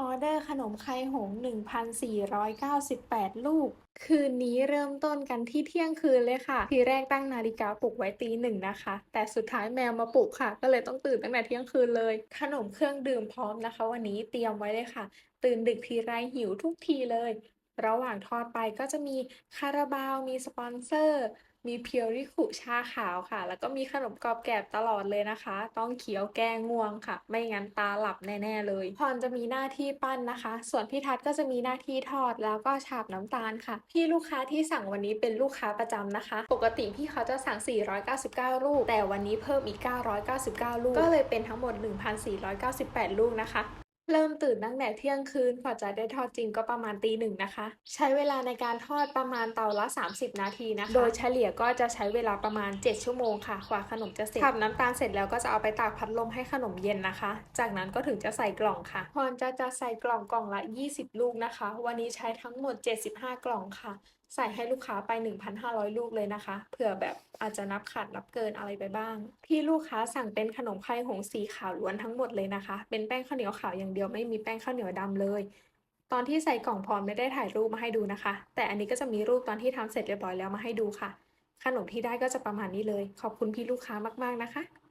ออเดอร์ขนมไข่หงส์1,498 ลูก คืนนี้เริ่มต้นกันที่เที่ยงคืนเลยค่ะ ทีแรกตั้งนาฬิกาปลุกไว้ตีหนึ่งนะคะ แต่สุดท้ายแมวมาปลุกค่ะ ก็เลยต้องตื่นตั้งแต่เที่ยงคืนเลย ขนมเครื่องดื่มพร้อมนะคะ วันนี้เตรียมไว้เลยค่ะ ตื่นดึกทีไรหิวทุกทีเลย ระหว่างทอดไปก็จะมีคาราบาว มีสปอนเซอร์ มีเพียวริคุชาขาวค่ะ แล้วก็มีขนมกรอบแกบตลอดเลยนะคะ ต้องเคี้ยวแก้ง่วงค่ะ ไม่งั้นตาหลับแน่ ๆ เลยพรจะมีหน้าที่ปั้นนะคะ ส่วนพี่ทัศน์ก็จะมีหน้าที่ทอดแล้วก็ฉาบน้ำตาลค่ะ พี่ลูกค้าที่สั่งวันนี้เป็นลูกค้าประจำนะคะ ปกติพี่เขาจะสั่ง 499 ลูก แต่วันนี้เพิ่มอีก 999 ลูก ก็เลยเป็นทั้งหมด 1,498 ลูกนะคะ เริ่มตื่นตั้งแต่เที่ยงคืนกว่าจะได้ทอดจริงก็ประมาณตีหนึ่งนะคะ ใช้เวลาในการทอดประมาณเตาละ 30 นาทีนะคะ โดยเฉลี่ยก็จะใช้เวลาประมาณ 7 ชั่วโมงค่ะกว่าขนมจะเสร็จทำน้ำตาลเสร็จแล้วก็จะเอาไปตากพัดลมให้ขนมเย็นนะคะ จากนั้นก็ถึงจะใส่กล่องค่ะพรจะจะใส่กล่องกล่องละ 20 ลูกนะคะ วันนี้ใช้ทั้งหมด 75 กล่องค่ะใส่ให้ลูกค้าไป 1,500 ลูกเลยนะคะ เผื่อแบบอาจจะนับขาดนับเกินอะไรไปบ้าง ที่ลูกค้าสั่งเป็นขนมไข่หงสีขาวล้วนทั้งหมดเลยนะคะ เป็นแป้งข้าวเหนียวขาวอย่างเดียวไม่มีแป้งข้าวเหนียวดำเลย ตอนที่ใส่กล่องพร้อมไม่ได้ถ่ายรูปมาให้ดูนะคะ แต่อันนี้ก็จะมีรูปตอนที่ทำเสร็จเรียบร้อยแล้วมาให้ดูค่ะ ขนมที่ได้ก็จะประมาณนี้เลย ขอบคุณพี่ลูกค้ามากๆนะคะ